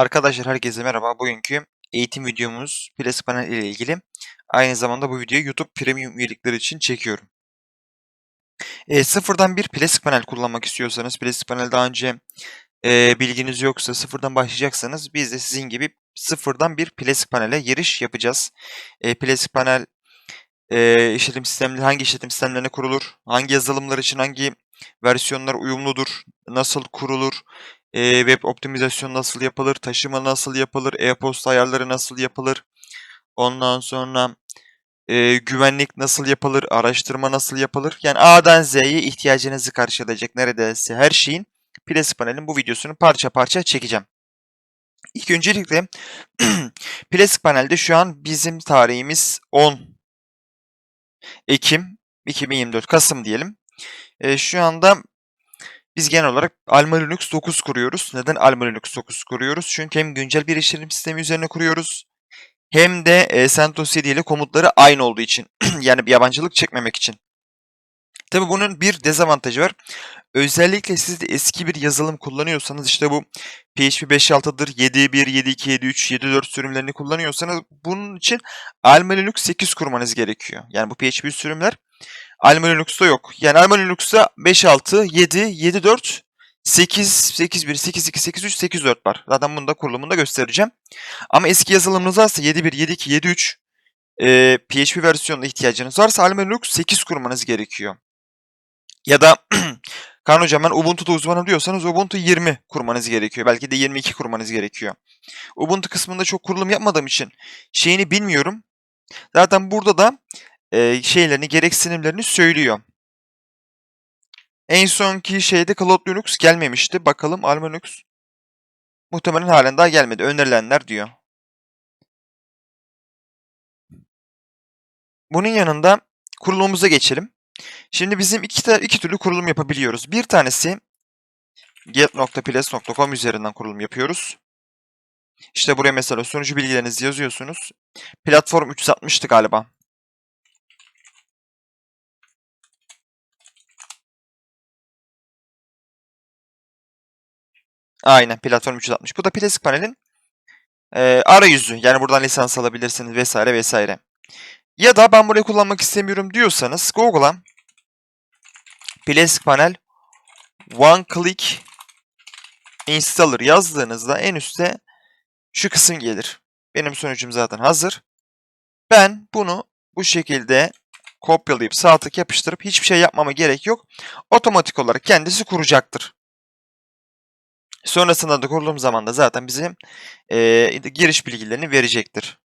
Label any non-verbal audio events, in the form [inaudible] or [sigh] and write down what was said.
Arkadaşlar herkese merhaba. Bugünkü eğitim videomuz Plastik Panel ile ilgili. Aynı zamanda bu videoyu YouTube Premium üyelikleri için çekiyorum. E, sıfırdan bir plastik panel kullanmak istiyorsanız, plastik panel daha önce e, bilginiz yoksa sıfırdan başlayacaksanız biz de sizin gibi sıfırdan bir plastik panele giriş yapacağız. E, plastik panel e, işletim sistemleri hangi işletim sistemlerine kurulur, hangi yazılımlar için hangi versiyonlar uyumludur, nasıl kurulur, e, web optimizasyon nasıl yapılır, taşıma nasıl yapılır, e-posta ayarları nasıl yapılır, ondan sonra e, güvenlik nasıl yapılır, araştırma nasıl yapılır. Yani A'dan Z'ye ihtiyacınızı karşılayacak neredeyse her şeyin Plastik Panel'in bu videosunu parça parça çekeceğim. İlk öncelikle [clears throat] Plastik Panel'de şu an bizim tarihimiz 10 Ekim 2024 Kasım diyelim. E, şu anda biz genel olarak Alma Linux 9 kuruyoruz. Neden Alma Linux 9 kuruyoruz? Çünkü hem güncel bir işletim sistemi üzerine kuruyoruz. Hem de e, CentOS 7 ile komutları aynı olduğu için. [clears throat] yani bir yabancılık çekmemek için. Tabi bunun bir dezavantajı var. Özellikle siz de eski bir yazılım kullanıyorsanız işte bu PHP 5.6'dır, 7.1, 7.2, 7.3, 7.4 sürümlerini kullanıyorsanız bunun için Alma Linux 8 kurmanız gerekiyor. Yani bu PHP sürümler Alma Linux'ta yok. Yani Alma Linux'ta 5.6, 7, 7.4, 8, 8.1, 8.2, 8.3, 8.4 var. Zaten bunu da kurulumunda göstereceğim. Ama eski yazılımınız varsa 7.1, 7.2, 7.3 e, PHP versiyonuna ihtiyacınız varsa Alma Linux 8 kurmanız gerekiyor. Ya da [clears throat] Kaan hocam ben Ubuntu'da uzmanım diyorsanız Ubuntu 20 kurmanız gerekiyor. Belki de 22 kurmanız gerekiyor. Ubuntu kısmında çok kurulum yapmadığım için şeyini bilmiyorum. Zaten burada da e, şeylerini, gereksinimlerini söylüyor. En sonki şeyde Cloud Linux gelmemişti. Bakalım Alma Linux muhtemelen halen daha gelmedi. Önerilenler diyor. Bunun yanında kurulumumuza geçelim. Şimdi bizim iki, iki türlü kurulum yapabiliyoruz. Bir tanesi get.ples.com üzerinden kurulum yapıyoruz. İşte buraya mesela sunucu bilgilerinizi yazıyorsunuz. Platform 360'tı galiba. Aynen platform 360. Bu da Plastik Panel'in e, arayüzü. Yani buradan lisans alabilirsiniz vesaire vesaire. Ya da ben burayı kullanmak istemiyorum diyorsanız Google'a Plastik Panel One Click Installer yazdığınızda en üstte şu kısım gelir. Benim sonucum zaten hazır. Ben bunu bu şekilde kopyalayıp sağ tık yapıştırıp hiçbir şey yapmama gerek yok. Otomatik olarak kendisi kuracaktır. Sonrasında da kurulum zaman da zaten bize e, giriş bilgilerini verecektir.